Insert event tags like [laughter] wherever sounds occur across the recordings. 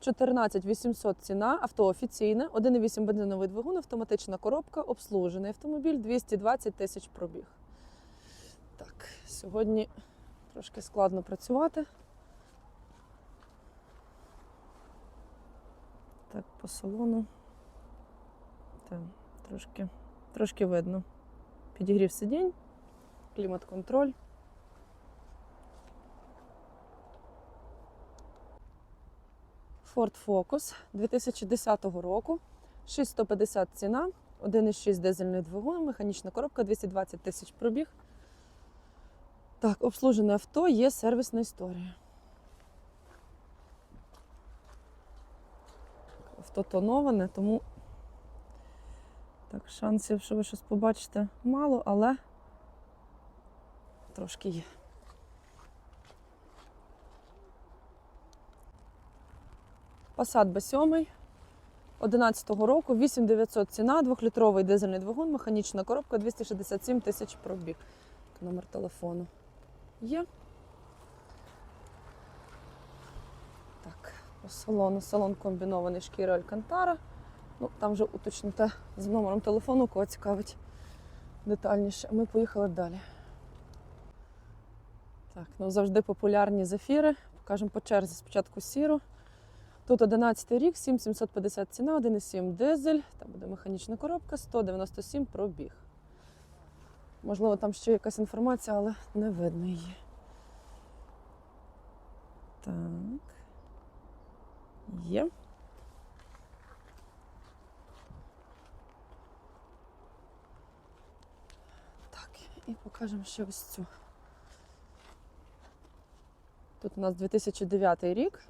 14 800 ціна, авто офіційне, 1,8 бензиновий двигун, автоматична коробка, обслужений автомобіль, 220 тисяч пробіг. Так, сьогодні трошки складно працювати. Так, по салону. Так, трошки, трошки видно. Підігрів сидінь, клімат-контроль. Ford Focus 2010 року. 6150 ціна, 1,6 дизельний двигун, механічна коробка, 220 тисяч пробіг. Так, обслужене авто, є сервісна історія. Авто тоноване, тому так, шансів, що ви щось побачите, мало, але трошки є. Passat B7 11-го року, 8900 ціна, 2-літровий дизельний двигун, механічна коробка, 267 тисяч пробіг. Номер телефону є. Так, по салону. Салон комбінований шкіра Алькантара. Ну, там вже уточните з номером телефону, кого цікавить детальніше. Ми поїхали далі. Так, ну завжди популярні зефіри. Покажемо по черзі спочатку сіру. Тут 11 рік, 7750 ціна, 1,7 дизель, там буде механічна коробка, 197 пробіг. Можливо, там ще якась інформація, але не видно її. Так. Є. Так, і покажемо ще ось цю. Тут у нас 2009 рік.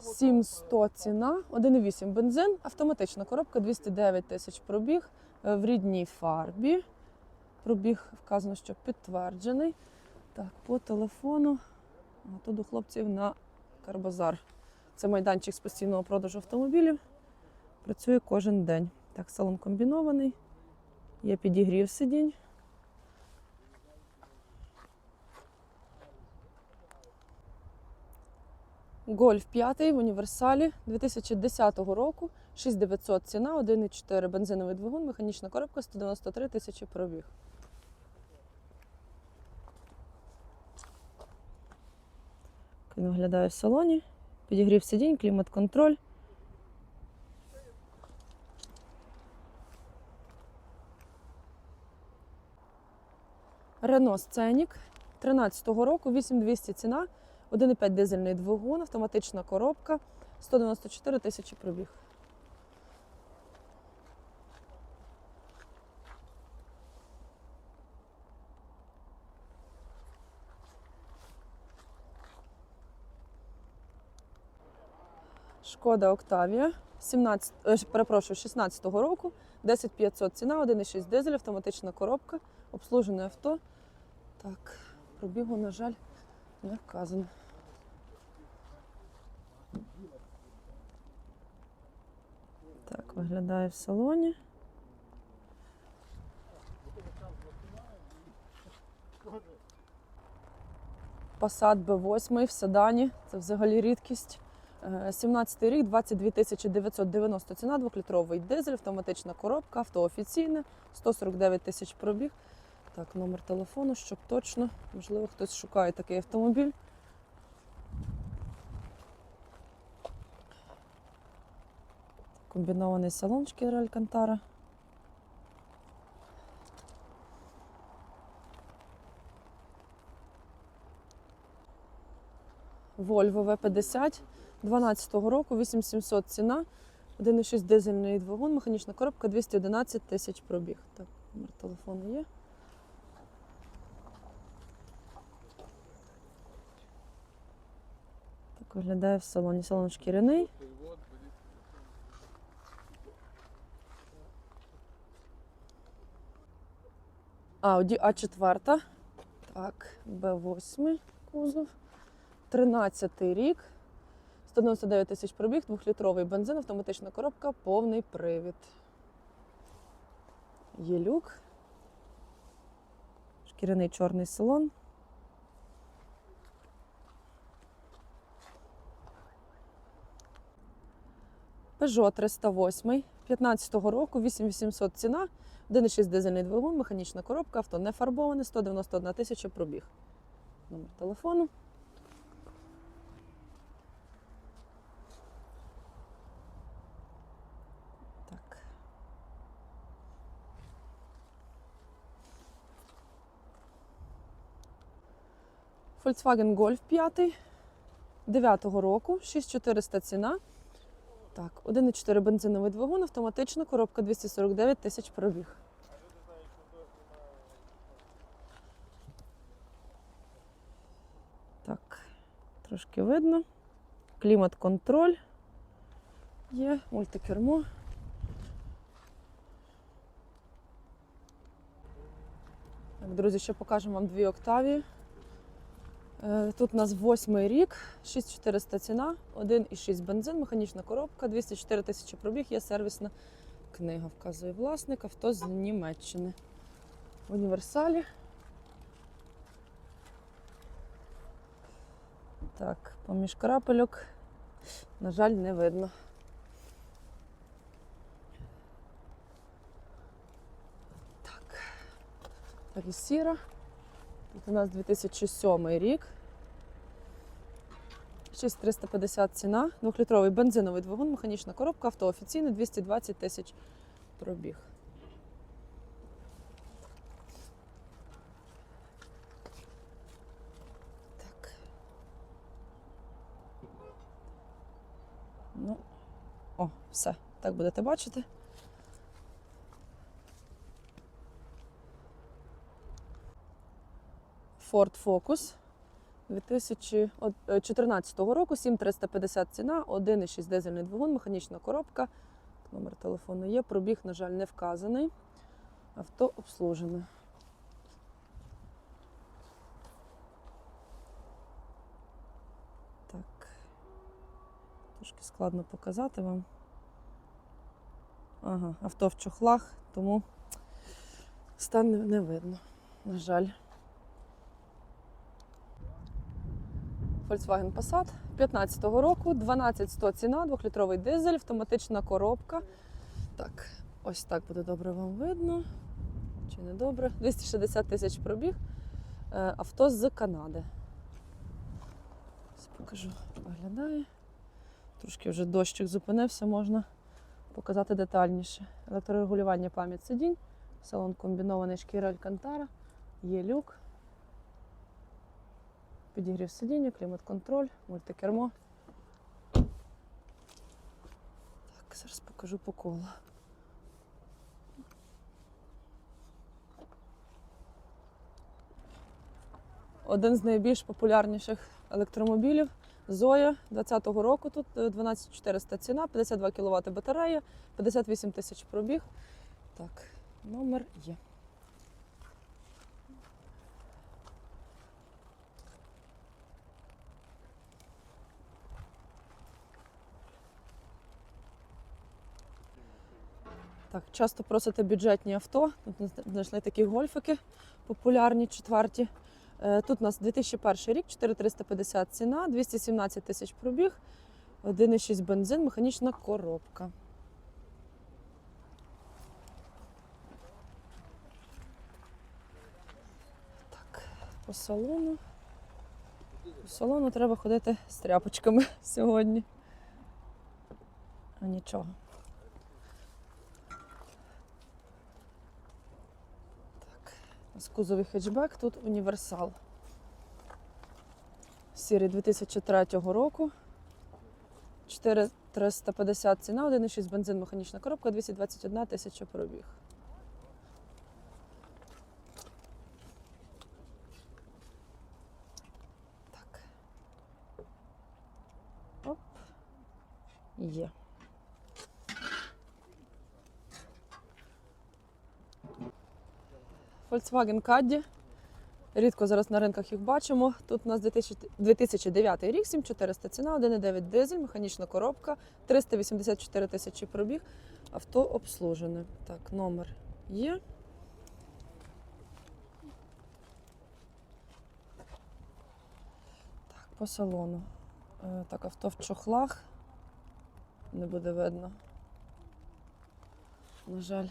700 ціна, 1,8 бензин, автоматична коробка, 209 тисяч пробіг е, в рідній фарбі. Пробіг вказано, що підтверджений. Так, по телефону. А тут у хлопців на Карбазар. Це майданчик з постійного продажу автомобілів. Працює кожен день. Так, салон комбінований. Є підігрів сидінь. Гольф 5 в універсалі 2010 року. 6900 ціна, 1,4 бензиновий двигун, механічна коробка, 193 тисячі пробіг. Він виглядає в салоні. Підігрів сидінь, клімат-контроль. Рено Сценік 13-го року, 8200 ціна, 1,5 дизельний двигун, автоматична коробка, 194 тисячі пробіг. Шкода Октавія 17, е, перепрошую, 16-го року, 10500 ціна, 1,6 дизель, автоматична коробка, обслужене авто. Так, пробігу, на жаль, не вказано. Так, виглядає в салоні. Passat B8 в седані. Це взагалі рідкість. Е, 17 рік, 22 тисячі 990 ціна, 2-літровий дизель, автоматична коробка, авто офіційне, 149 тисяч пробіг. Так, номер телефону, щоб точно, можливо, хтось шукає такий автомобіль. Комбінований салон шкіра Алькантара. Volvo V50 12-го року, 8700 ціна, 1,6 дизельний двигун, механічна коробка, 211 тисяч пробіг. Так, номер телефону є. Виглядає в салоні. Салон шкіряний. Audi A4. Так, B8 кузов. 13 рік. 199 тисяч пробіг, 2-літровий бензин, автоматична коробка, повний привід. Є люк. Шкіряний чорний салон. Peugeot 308 15-го року, 8800 ціна, 1,6 дизельний двигун, механічна коробка, авто не фарбоване, 191 тисяча пробіг. Номер телефону. Volkswagen Golf 5 9-го року, 6400 ціна. Так, 1,4 бензиновий двигун, автоматична коробка 249 тисяч пробіг. Так, трошки видно. Клімат-контроль є, мультикермо. Так, друзі, ще покажемо вам дві октаві. Е, Тут у нас восьмий рік, 6400 ціна, 1,6 бензин, механічна коробка, 204 тисячі пробіг, є сервісна книга, вказує власник, авто з Німеччини. В універсалі. Так, поміж крапельок, на жаль, не видно. Так, так і сіра. У нас 2007 рік. 6350 ціна, 2-літровий бензиновий двигун, механічна коробка, авто офіційне, 220 тисяч пробіг. Так. Ну, о, все. Так будете бачити. Ford Focus 2014 року, 7350 ціна, 1,6 дизельний двигун, механічна коробка. Номер телефону є. Пробіг, на жаль, не вказаний. Авто обслужене. Так. Трошки складно показати вам. Ага, авто в чохлах, тому стан не видно, на жаль. Volkswagen Passat 15-го року, 12100 ціна, 2-літровий дизель, автоматична коробка. Так, ось так буде добре вам видно. Чи не добре? 260 тисяч пробіг. Е, Авто з Канади. Ось покажу, виглядає. Трошки вже дощик зупинився, можна показати детальніше. Електрорегулювання пам'ять сидінь, салон комбінований шкіра Алькантара, є люк. Підігрів сидіння, клімат-контроль, мультикермо. Так, зараз покажу по колу. Один з найбільш популярніших електромобілів Зоя 20-го року. Тут е, 12400 ціна, 52 кВт батарея, 58 тисяч пробіг. Так, номер є. Так, часто просите бюджетні авто. Тут знайшли такі гольфики популярні, четверті. Е, Тут у нас 2001 рік, 4350 ціна, 217 тисяч пробіг, 1,6 бензин, механічна коробка. Так, по салону. По салону треба ходити з тряпочками [laughs] сьогодні. А нічого. Нас кузовий хетчбек, тут універсал. сірий 2003 року. 4350 ціна, 1,6 бензин, механічна коробка, 221 тисяча пробіг. Так. Оп. Є. Volkswagen Caddy. Рідко зараз на ринках їх бачимо. Тут у нас 2009 рік, 7400 ціна, 1,9 дизель, механічна коробка, 384 тисячі пробіг. Авто обслужене. Так, номер є. Так, по салону. Е, Так, авто в чохлах. Не буде видно. На жаль.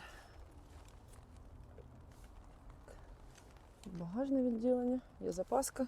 Багажне відділення, є запаска.